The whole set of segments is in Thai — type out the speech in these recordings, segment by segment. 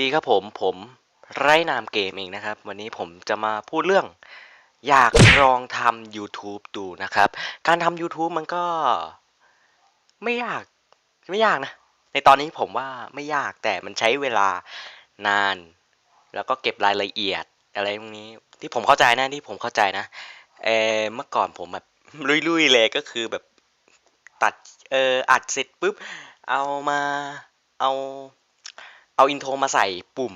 ดีครับผมผมไร้นามเกมเองนะครับ วันนี้ผมจะมาพูดเรื่อง อยากลองทำ YouTube ดูนะครับ การทำ YouTube มันก็ไม่ยากไม่ยากนะ ในตอนนี้ผมว่าไม่ยากแต่มันใช้เวลานาน แล้วก็เก็บรายละเอียดอะไรพวกนี้ที่ผมเข้าใจนะที่ผมเข้าใจนะเออเมื่อก่อนผมแบบลุยๆเลยก็คือแบบตัดเอออัดเสร็จปุ๊บเอามาเอา เอาอินโทรมาใส่ปุ่ม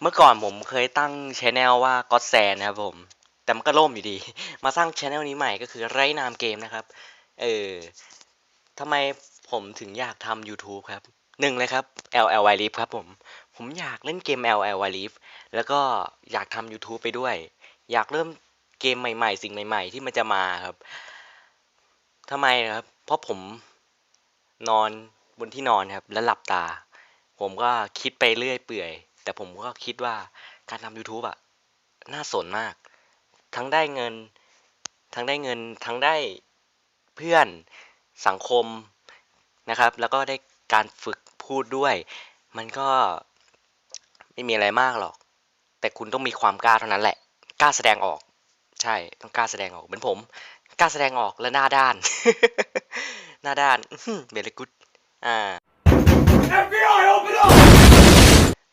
เมื่อก่อนผมเคยตั้งชแนลว่าก็ d แซนนะครับผม แต่มันก็ล่มอยู่ดี มาสร้างชแนลนี้ใหม่ก็คือไร้นามเกมนะครับ เออทำไมผมถึงอยากทำ YouTube ครับหนึ่งเลยครับ LL w i l i f ครับผม ผมอยากเล่นเกม LL w i l i f แล้วก็อยากทำ YouTube ไปด้วย อยากเริ่มเกมใหม่ๆ สิ่งใหม่ ๆ ที่มันจะมาครับทำไมครับ เพราะผมนอนบนที่นอนครับ แล้วหลับตา ผมก็คิดไปเรื่อยเปื่อย แต่ผมก็คิดว่าการทำ YouTube อะน่าสนมาก ทั้งได้เงิน ทั้งได้เงิน ทั้งได้เพื่อนสังคมนะครับ แล้วก็ได้การฝึกพูดด้วย มันก็ไม่มีอะไรมากหรอก แต่คุณต้องมีความกล้าเท่านั้นแหละ กล้าแสดงออก ใช่ ต้องกล้าแสดงออก เหมือนผม กล้าแสดงออกและหน้าด้าน หน้าด้านเบลกุดอ่า FBI, open up!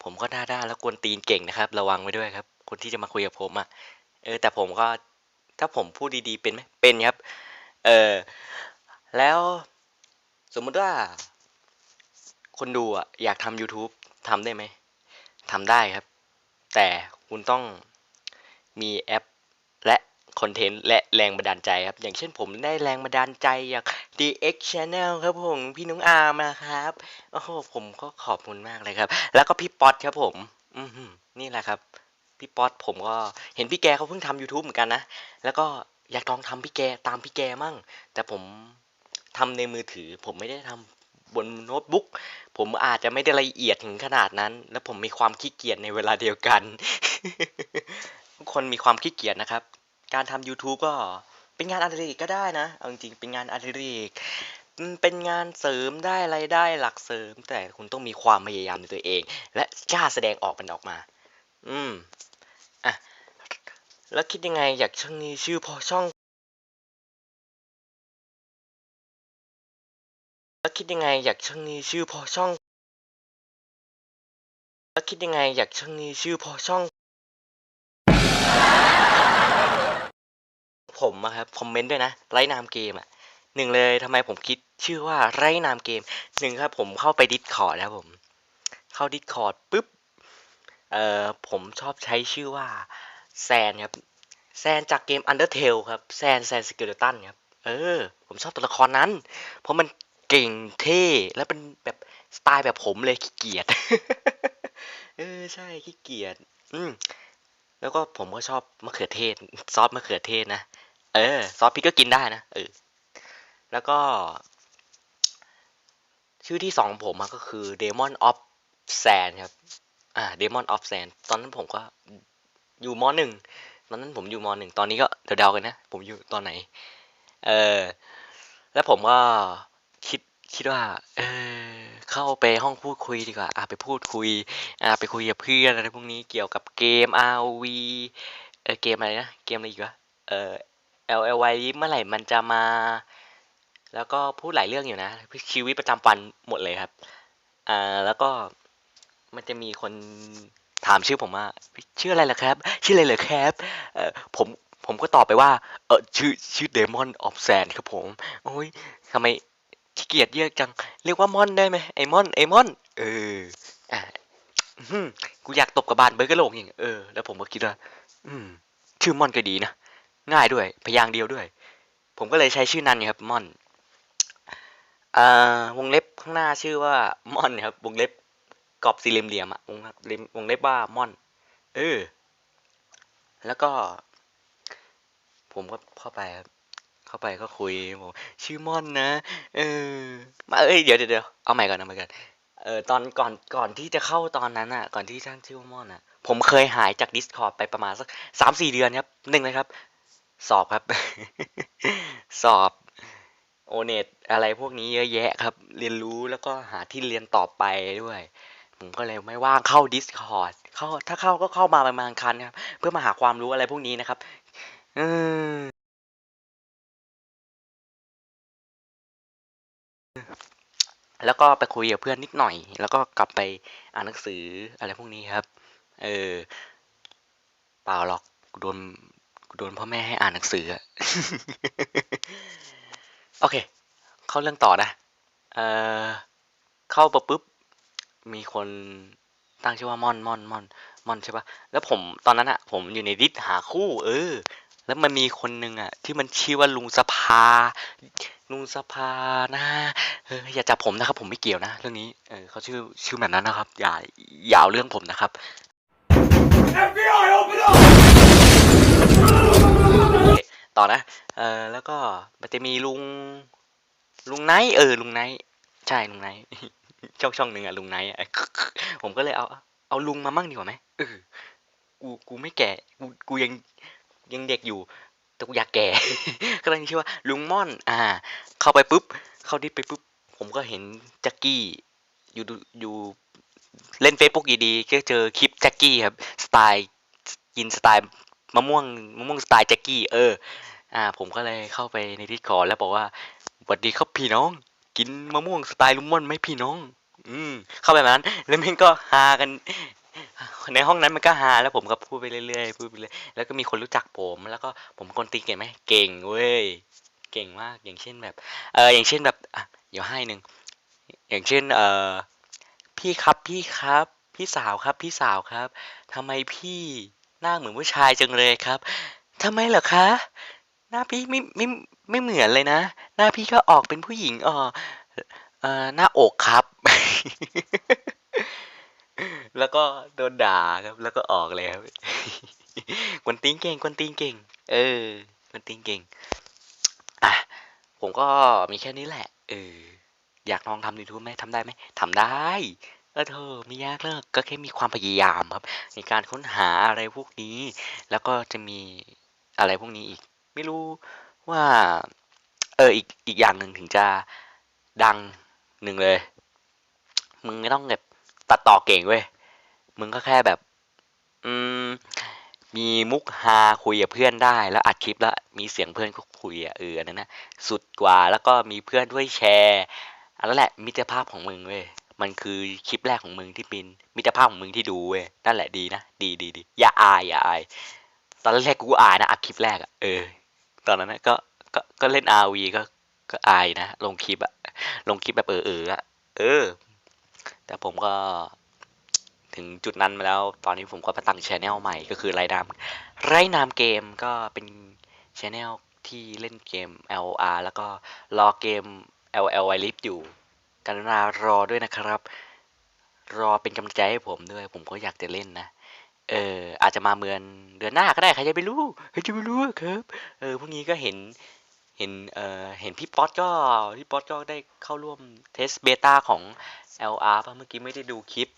ผมก็หน้าด้านแล้วกวนตีนเก่งนะครับ ระวังไว้ด้วยครับ คนที่จะมาคุยกับผมอะ่ะ เออ แต่ผมก็ ถ้าผมพูดดีๆเป็นไหมเป็นครับ เออ แล้วสมมติว่า คนดูอะ อยากทำ YouTube ทำได้ไหมทำได้ครับ แต่คุณต้องมีแอป คอนเทนต์และแรงบันดาลใจครับ อย่างเช่นผมได้แรงบันดาลใจจาก DX Channel ครับผมพี่น้องอาร์มนะครับโอ้โหผมก็ขอบคุณมากเลยครับ แล้วก็พี่ป๊อตครับผมอือหือนี่แหละครับ พี่ป๊อตผมก็เห็นพี่แกเขาเพิ่งทำ YouTube เหมือนกันนะ แล้วก็อยากลองทำพี่แกตามพี่แกมั่ง แต่ผมทำในมือถือ ผมไม่ได้ทำบนโน้ตบุ๊กผมอาจจะไม่ได้ละเอียดถึงขนาดนั้น และผมมีความขี้เกียจในเวลาเดียวกัน ทุกคนมีความขี้เกียจนะครับ การทำ YouTube ก็เป็นงานอดิเรกก็ได้นะ เอาจริงๆ เป็นงานอดิเรก เป็นงานเสริมได้รายได้หลักเสริม แต่คุณต้องมีความพยายามในตัวเอง และกล้าแสดงออกมันออกมา อืม อะ แล้วคิดยังไงอยากช่องนี้ชื่อพอช่อง แล้วคิดยังไงอยากช่องนี้ชื่อพอช่อง แล้วคิดยังไงอยากช่องนี้ชื่อพอช่อง ผมอะครับคอมเมนต์ด้วยนะไร้นามเกมอะหนึ่งเลยทำไมผมคิดชื่อว่าไร้นามเกมหนึ่งครับผมเข้าไปดิสคอร์ดครับผม เข้าดิสคอร์ดปุ๊บเอ่อผมชอบใช้ชื่อว่าแซนครับแซนจากเกม Undertale ครับแซนแซนสเกเลตันครับเออ ผมชอบตัวละครนั้น เพราะมันเก่งเท่และเป็นแบบสไตล์แบบผมเลยขี้เกียจเออใช่ขี้เกียจอืมแล้วก็ผมก็ชอบมะเขือเทศ ซอสมะเขือเทศนะ เออ ซอสพริกก็กินได้นะเออแล้วก็ ชื่อที่สองผมก็คือ Demon of Sand ครับ อ่า Demon of Sand ตอนนั้นผมก็อยู่มหนึ่งตอนนั้นผมอยู่มหนึ่งตอนนี้ก็เดาๆกันนะ ผมอยู่ตอนไหน เออ แล้วผมก็คิดคิดว่า เออ เข้าไปห้องพูดคุยดีกว่า อ่าไปพูดคุย อ่าไปคุยกับเพื่อนอะไรพวกนี้เกี่ยวกับเกม ROV เออเกมอะไรนะ เกมอะไรอีกวะ เออ LLY เมื่อไหร่มันจะมา แล้วก็พูดหลายเรื่องอยู่นะ ชีวิตประจำวันหมดเลยครับ อ่าแล้วก็มันจะมีคนถามชื่อผมว่าชื่ออะไรเหรอครับ ชื่ออะไรเหรอครับเออผมผมก็ตอบไปว่า เออชื่อชื่อ Demon of Sand ครับผม โอ้ยทำไมขี้เกียจเยอะจัง เรียกว่ามอนได้ไหมไอมอนไอมอน เออ อ่ากูอยากตบกับบานเบอร์กระโหลกอย่าง เออ แล้วผมก็คิดว่า อืม ชื่อมอนก็ดีนะ ง่ายด้วย พยางเดียวด้วย ผมก็เลยใช้ชื่อนั้นครับม่อนอวงเล็บข้างหน้าชื่อว่าม่อนครับ วงเล็บกรอบสี่เหลี่ยมอะวงเล็บวงเล็บว่าม่อน เออ แล้วก็ ผมก็เข้าไปครับเข้าไปก็คุยบอกชื่อม่อนนะ เออ มาเอ้ยเดี๋ยวเดี๋ยวเดี๋ยวเอาใหม่ก่อนเอาใหม่ก่อนเออตอนก่อนก่อนที่จะเข้าตอนนั้นอะ ก่อนที่ท่านชื่อว่ามอนอะ ผมเคยหายจาก Discord ไปประมาณสักสามสี่เดือนครับหนึ่งเลยครับ สอบครับ สอบโอเน็ตอะไรพวกนี้เยอะแยะครับ เรียนรู้แล้วก็หาที่เรียนต่อไปด้วย ผมก็เลยไม่ว่างเข้า Discord เข้าถ้าเข้าก็เข้ามาประมาณคันครับ เพื่อมาหาความรู้อะไรพวกนี้นะครับเออแล้วก็ไปคุยกับเพื่อนนิดหน่อย แล้วก็กลับไปอ่านหนังสืออะไรพวกนี้ครับ เออ เปล่าหรอกโดน กูโดนพ่อแม่ให้อ่านหนังสืออะโอเค เข้าเรื่องต่อนะ เอ่อ เข้าไปปุ๊บ มีคนตั้งชื่อว่าม่อนม่อนม่อนม่อนใช่ปะแล้วผมตอนนั้นอะผมอยู่ในดิสหาคู่ เออ แล้วมันมีคนหนึ่งอะที่มันชื่อว่าลุงสภา ลุงสภานะเอออย่าจับผมนะครับ ผมไม่เกี่ยวนะเรื่องนี้ เออเขาชื่อชื่อแบบนั้นนะครับ อย่าอย่าเอาเรื่องผมนะครับ FBI, open up! ต่อนะ เออแล้วก็มันจะมีลุง ลุงไนท์เออ ลุงไนท์ใช่ลุงไนท์ช่องช่องหนึ่งอะลุงไนท์อะผมก็เลยเอา เอาลุงมามั่งดีกว่าไหมเออกูกูไม่แก่กูกูยังยังเด็กอยู่ แต่กูอยากแก่ ก็เลยชื่อว่า ลุงม่อน อ่า เข้าไปปุ๊บ เข้าดิสไปปุ๊บ ผมก็เห็นแจ็คกี้ อยู่ดูอยู่เล่นเฟซบุ๊กดีๆก็เจอคลิปแจ็คกี้ครับ สไตล์กินสไตล์ มะม่วงมะม่วงสไตล์แจ็คกี้เออ อ่า ผมก็เลยเข้าไปในดิสคอร์แล้วบอกว่าสวัสดีครับพี่น้อง กินมะม่วงสไตล์ลุงม่อนไหมพี่น้อง อืม เข้าไปแบบนั้น แล้วมันก็ฮากัน ในห้องนั้นมันก็ฮาแล้วผมก็พูดไปเรื่อยๆพูดไปเรื่อยแล้วก็มีคนรู้จักผมแล้วก็ผมคนตีเก่งไหมเก่งเว้ยเก่งมากอย่างเช่นแบบ เอออย่างเช่นแบบอะเดี๋ยวให้หนึ่งอย่างเช่น เออพี่ครับพี่ครับ พี่สาวครับพี่สาวครับทำไมพี่ หน้าเหมือนผู้ชายจังเลยครับทำไมเหรอคะ หน้าพี่ไม่ไม่ไม่เหมือนเลยนะ หน้าพี่ก็ออกเป็นผู้หญิงเออเออหน้าอกครับ แล้วก็โดนด่าครับ แล้วก็ออกเลยครับกวนตีนเก่งกวนตีนเก่ง เออกวนตีนเก่งอะผมก็มีแค่นี้แหละเอออยากลองทำยูทูบไหมทำได้ไหมทำได้ เออเธอไม่ยากเลยก็แค่มีความพยายามครับ ในการค้นหาอะไรพวกนี้ แล้วก็จะมีอะไรพวกนี้อีก ไม่รู้ว่าเอออีกอีกอย่างหนึ่งถึงจะดังหนึ่งเลย มึงไม่ต้องแบบตัดต่อเก่งเว้ยมึงก็แค่แบบ อืมมีมุกฮาคุยกับเพื่อนได้ แล้วอัดคลิปแล้วมีเสียงเพื่อนก็คุยอะเออนนั้นนะสุดกว่าแล้วก็มีเพื่อนด้วยแชร์อันนั้นแหละมิตรภาพของมึงเว้ย มันคือคลิปแรกของมึงที่เป็นมิตรภาพของมึงที่ดูเว้ยนั่นแหละดีนะดีดีดีอย่าอายอย่าอายตอนแรกกูอายนะอัดคลิปแรกอะเออ ตอนนั้นนะก็ก็ก็เล่น RV ก็ก็อายนะลงคลิปอะลงคลิปแบบเออเอออะเออ แต่ผมก็ถึงจุดนั้นมาแล้ว ตอนนี้ผมก็มาตั้งชแนลใหม่ก็คือไรนามไรนามเกมก็เป็นชแนลที่เล่นเกม LR แล้วก็รอเกม LL i l i v e อยู่ กรุณารอด้วยนะครับ รอเป็นกำลังใจให้ผมด้วย ผมก็อยากจะเล่นนะ เออ อาจจะมาเมือนเดือนหน้าก็ได้ใครจะไปรู้ใครจะไปรู้ครับ เออพวกนี้ก็เห็นเห็นเออเห็นพี่ป๊อตก็พี่ป๊อตก็ได้เข้าร่วมเทสเบต้าของ LR ป่ะเมื่อกี้ไม่ได้ดูคลิป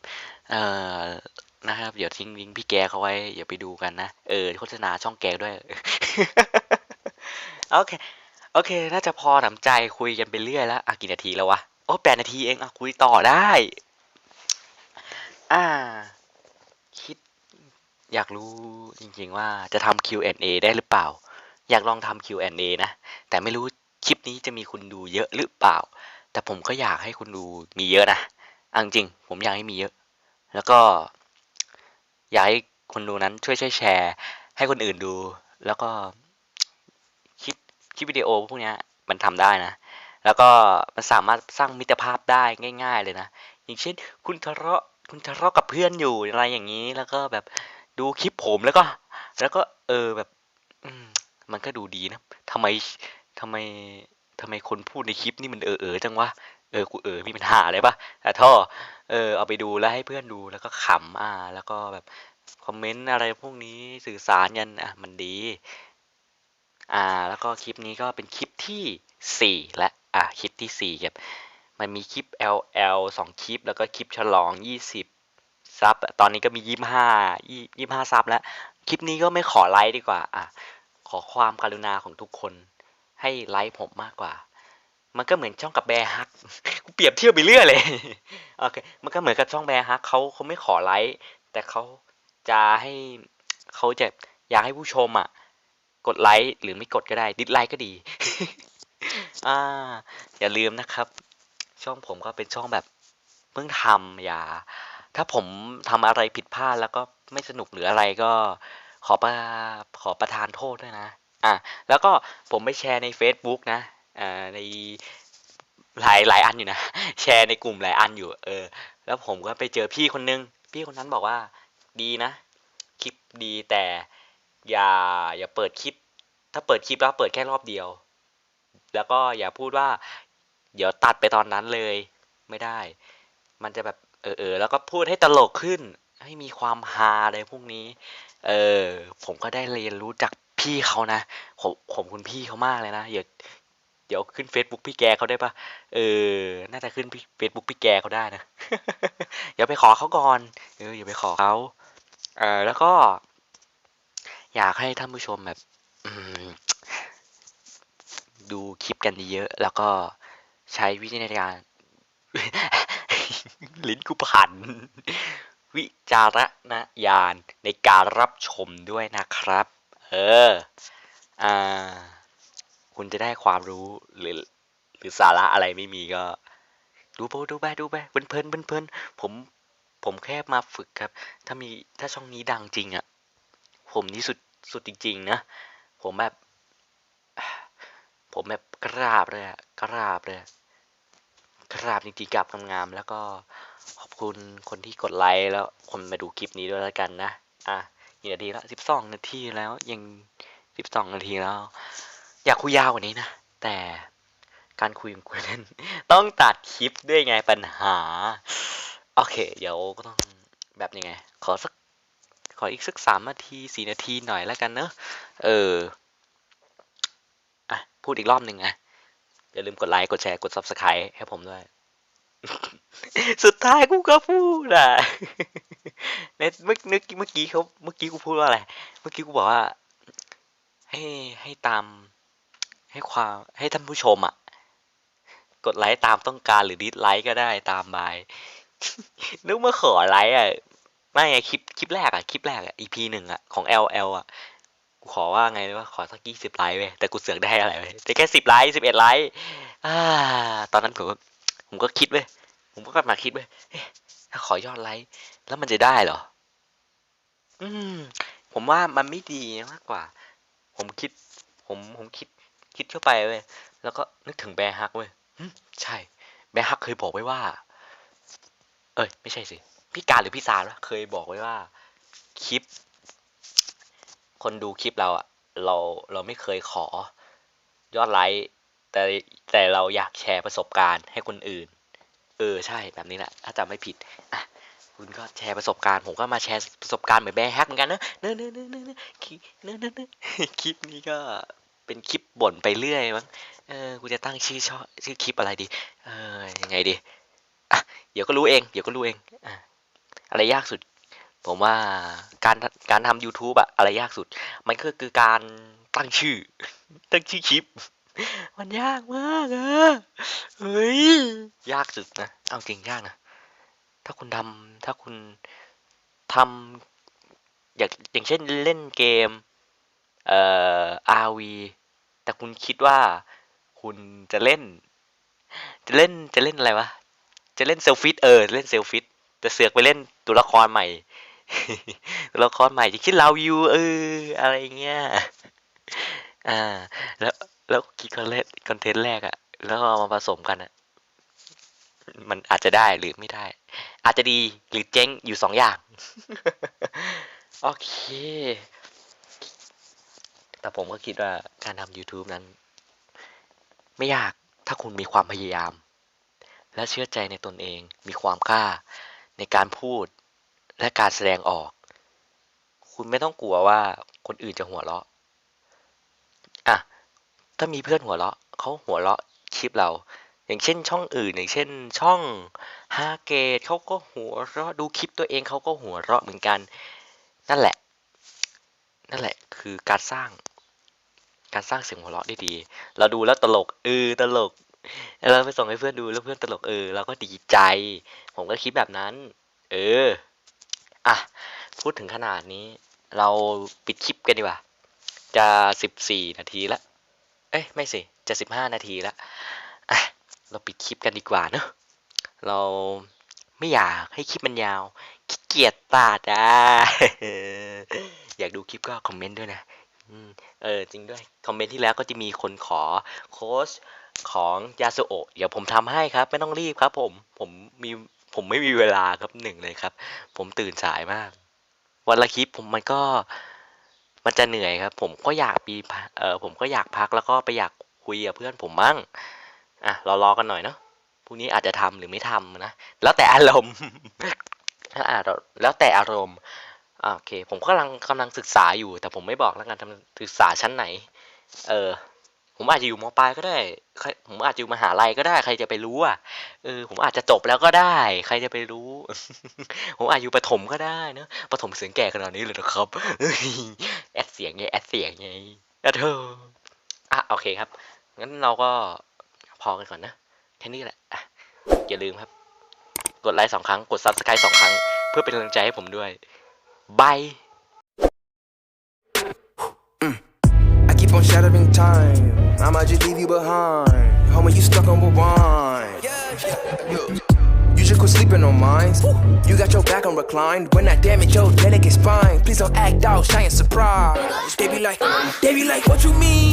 เออนะครับ เดี๋ยวทิ้งลิงก์พี่แกเขาไว้อย่าไปดูกันนะ เออโฆษณาช่องแกด้วย โอเค โอเค น่าจะพอหนำใจคุยกันไปเรื่อยแล้วอะกี่นาทีแล้ววะ โอ้แปดนาทีเองอะคุยต่อได้ อ่า คิด อยากรู้จริงๆว่าจะทำ Q&A ได้หรือเปล่า อยากลองทำ Q&A นะ แต่ไม่รู้คลิปนี้จะมีคนดูเยอะหรือเปล่า แต่ผมก็อยากให้คนดูมีเยอะนะเอาจริง ผมอยากให้มีเยอะ แล้วก็อยากให้คนดูนั้นช่วยช่วยแชร์ ให้คนอื่นดู แล้วก็คลิปคลิปวิดีโอพวกนี้มันทำได้นะ แล้วก็มันสามารถสร้างมิตรภาพได้ง่าย ๆ เลยนะ อย่างเช่น คุณทะเลาะคุณทะเลาะกับเพื่อนอยู่อะไรอย่างนี้ แล้วก็แบบดูคลิปผมแล้วก็ แล้วก็เออแบบมันก็ดูดีนะทำไมทำไมทำไมคนพูดในคลิปนี่มันเออเออจังวะเออกูเออมีปัญหาอะไรปะแต่ท่อเออเอาไปดูแล้วให้เพื่อนดูแล้วก็ขำอ่า แล้วก็แบบคอมเมนต์อะไรพวกนี้สื่อสารกันอะมันดี อ่า แล้วก็คลิปนี้ก็เป็นคลิปที่สี่และ อะคลิปที่สี่ครับ มันมีคลิป LL สองคลิป แล้วก็คลิปฉลองยี่สิบซับ ตอนนี้ก็มียี่ห้ายี่ห้าซับแล้ว คลิปนี้ก็ไม่ขอไลค์ดีกว่า อะ ขอความกรุณาของทุกคน ให้ไลค์ผมมากกว่า มันก็เหมือนช่องกับแบร์ฮัก กูเปรียบเทียบไปเรื่อยเลย โอเค มันก็เหมือนกับช่องแบร์ฮักเขาเขาไม่ขอไลค์ แต่เขาจะให้เขาจะอยากให้ผู้ชมอะ กดไลค์หรือไม่กดก็ได้ ดิสไลค์ก็ดี อ่า อย่าลืมนะครับ ช่องผมก็เป็นช่องแบบเพิ่งทำอย่า ถ้าผมทำอะไรผิดพลาดแล้วก็ไม่สนุกหรืออะไรก็ขอประขอประทานโทษด้วยนะ อะ แล้วก็ผมไปแชร์ใน Facebook นะ อ่า ในหลายหลายอันอยู่นะ แชร์ในกลุ่มหลายอันอยู่ เออ แล้วผมก็ไปเจอพี่คนนึง พี่คนนั้นบอกว่าดีนะ คลิปดีแต่อย่าอย่าเปิดคลิป ถ้าเปิดคลิปแล้วเปิดแค่รอบเดียว แล้วก็อย่าพูดว่า เดี๋ยวตัดไปตอนนั้นเลยไม่ได้ มันจะแบบเออเออแล้วก็พูดให้ตลกขึ้น ให้มีความฮาอะไรพวกนี้ เออ ผมก็ได้เรียนรู้จากพี่เขานะผมผมคุณพี่เขามากเลยนะเดี๋ยวเดี๋ยวขึ้น Facebook พี่แกเขาได้ปะเออ น่าจะขึ้นเฟซบุ๊กพี่แกเขาได้นะอย่าไปขอเขาก่อนเอออย่าไปขอเขาเออแล้วก็ อยากให้ท่านผู้ชมแบบ อืม ดูคลิปกันเยอะๆแล้วก็ใช้วิจารณญาณลิ้นกูผัน วิจารณญาณในการรับชมด้วยนะครับ เออ อ่า คุณจะได้ความรู้หรือหรือสาระอะไรไม่มีก็ ดูไปดูไปดูไปเพลินเพลินเพลินเพลินผมผมแค่มาฝึกครับ ถ้ามีถ้าช่องนี้ดังจริงอะ่ะ ผมนี่สุดสุดจริง ๆ นะ ผมแบบ ผมแบบกราบเลยอะกราบเลยกราบจริงๆกราบงามๆแล้วก็ขอบคุณคนที่กดไลค์แล้วคนมาดูคลิปนี้ด้วยแล้วกันนะ อะกี่นาทีแล้วสิบสองนาทีแล้วยังสิบสองนาทีแล้ว อยากคุยยาวกว่านี้นะ แต่การคุยของคุยเล่นต้องตัดคลิปด้วยไงปัญหา โอเค เดี๋ยวก็ต้องแบบยังไง ขอสักขออีกสักสามนาทีสี่นาทีหน่อยแล้วกันเนอะเออ พูดอีกรอบหนึ่งนะอย่าลืมกดไลค์ กดแชร์ กด subscribe ให้ผมด้วย สุดท้ายกูก็พูดอะในเมื่อนึกเมื่อกี้เขาเมื่อกี้กูพูดว่าอะไร เมื่อกี้กูบอกว่า ให้ให้ตาม ให้ความให้ท่านผู้ชมอะ กดไลค์ตามต้องการหรือดิสไลค์ก็ได้ตามบายนึกมาขอไลค์อะ ไม่ไงคลิปคลิปแรกอะ คลิปแรกอะ EP หนึ่งอะ ของ LL อะ กูขอว่าไงว่าขอสักยี่สิบไลค์เว้ยแต่กูเสือกได้อะไรเว้ยได้แค่สิบไลค์สิบเอ็ดไลค์อ่า ตอนนั้นผมผมก็คิดเว้ยผมก็กลับมาคิดเว้ยถ้าขอยอดไลค์แล้วมันจะได้เหรอ อืม ผมว่ามันไม่ดีมากกว่า ผมคิด ผมผมคิดคิดเข้าไปเว้ยแล้วก็นึกถึงแบร์ฮักเว้ยใช่ แบร์ฮักเคยบอกไว้ว่า เอ้ย ไม่ใช่สิ พี่การหรือพี่ซาระเคยบอกไว้ว่าคลิป คนดูคลิปเราอะเราเราไม่เคยขอยอดไลค์แต่แต่เราอยากแชร์ประสบการณ์ให้คนอื่น เออใช่แบบนี้แหละถ้าจำไม่ผิดอะคุณก็แชร์ประสบการณ์ ผมก็มาแชร์ประสบการณ์เหมือนแบร์แฮกเหมือนกันนะเนอเนอเนอเนอเนอคลิปเนอเนอะเนอคลิปนี้ก็เป็นคลิปบ่นไปเรื่อยมั้งเออกูจะตั้งชื่อช่อชื่อคลิปอะไรดี เออยังไงดีอะเดี๋ยวก็รู้เอง เดี๋ยวก็รู้เองอะอะไรยากสุด ผมว่าการการทำ YouTube อะอะไรยากสุด มันก็คือการตั้งชื่อ ตั้งชื่อคลิป มันยากมากอะเฮ้ย ยากสุดนะ เอาจริงยากนะ ถ้าคุณทำถ้าคุณทำอย่างอย่างเช่นเล่นเกม เอ่อ RV แต่คุณคิดว่าคุณจะเล่น จะเล่นจะเล่นอะไรวะ จะเล่นเซลฟิตเออเล่นเซลฟิตแต่เสือกไปเล่นตัวละครใหม่ ตัวละครใหม่จะคิดเราอยู่เอออะไรเงี้ยอ่า แล้วแล้วคิดคอนเทนต์คอนเทนต์แรกอะแล้วเอามาผสมกันอะมันอาจจะได้หรือไม่ได้ อาจจะดีหรือเจ๊งอยู่สองอย่าง โอเค แต่ผมก็คิดว่าการทำ YouTube นั้น ไม่ยากถ้าคุณมีความพยายาม และเชื่อใจในตนเอง มีความกล้าในการพูด และการแสดงออก คุณไม่ต้องกลัวว่าคนอื่นจะหัวเราะอะถ้ามีเพื่อนหัวเราะเขาหัวเราะคลิปเรา อย่างเช่น ช่องอื่น อย่างเช่น ช่องฮาเกตเขาก็หัวเราะดูคลิปตัวเองเขาก็หัวเราะเหมือนกัน นั่นแหละ นั่นแหละคือการสร้าง การสร้างเสียงหัวเราะได้ดี เราดูแล้วตลกเออตลกแล้วเราไปส่งให้เพื่อนดูแล้วเพื่อนตลกเออเราก็ดีใจ ผมก็คิดแบบนั้น เออ อะ พูดถึงขนาดนี้ เราปิดคลิปกันดีกว่า จะสิบสี่นาทีละ เอ้ย ไม่สิ จะสิบห้านาทีละอะ เราปิดคลิปกันดีกว่าเนอะเราไม่อยากให้คลิปมันยาวขี้เกียจตัดอะอยากดูคลิปก็คอมเมนต์ด้วยนะเออจริงด้วย คอมเมนต์ที่แล้วก็จะมีคนขอโค้ชของยาสุโอะเดี๋ยวผมทำให้ครับ ไม่ต้องรีบครับผม ผมมี ผมไม่มีเวลาครับหนึ่งเลยครับ ผมตื่นสายมาก วันละคลิปผมมันก็มันจะเหนื่อยครับ ผมก็อยากมีพักเออผมก็อยากพักแล้วก็ไปอยากคุยกับเพื่อนผมมั่งอะรอรอกันหน่อยเนาะพรุ่งนี้อาจจะทำหรือไม่ทำนะแล้วแต่อารมณ์แล้วอาแล้วแต่อารมณ์อโอเค ผมกำลังกำลังศึกษาอยู่ แต่ผมไม่บอกแล้วกันทำศึกษาชั้นไหน เออ ผมอาจจะอยู่มปลายก็ได้ใครผมอาจจะอยู่มหาลัยก็ได้ ใครจะไปรู้อะ เออ ผมอาจจะจบแล้วก็ได้ ใครจะไปรู้ ผมอาจอยู่ประถมก็ได้เนอะประถมเสียงแก่ขนาดนี้เลยนะครับ แอดเสียงไง แอดเสียงไงอะเธออะโอเคครับ งั้นเราก็พอกันก่อนนะ แค่นี้แหละ อย่าลืมครับ กดไลค์สองครั้ง กด subscribe สองครั้ง เพื่อเป็นกำลังใจให้ผมด้วย บาย keep on shattering time. I might just leave you behind. Homie, you stuck on rewind. You just quit sleeping on mine. You got your back on recline. When I damage your delicate spine, please don't act out, shy and surprise. They be like, they be like, what you mean?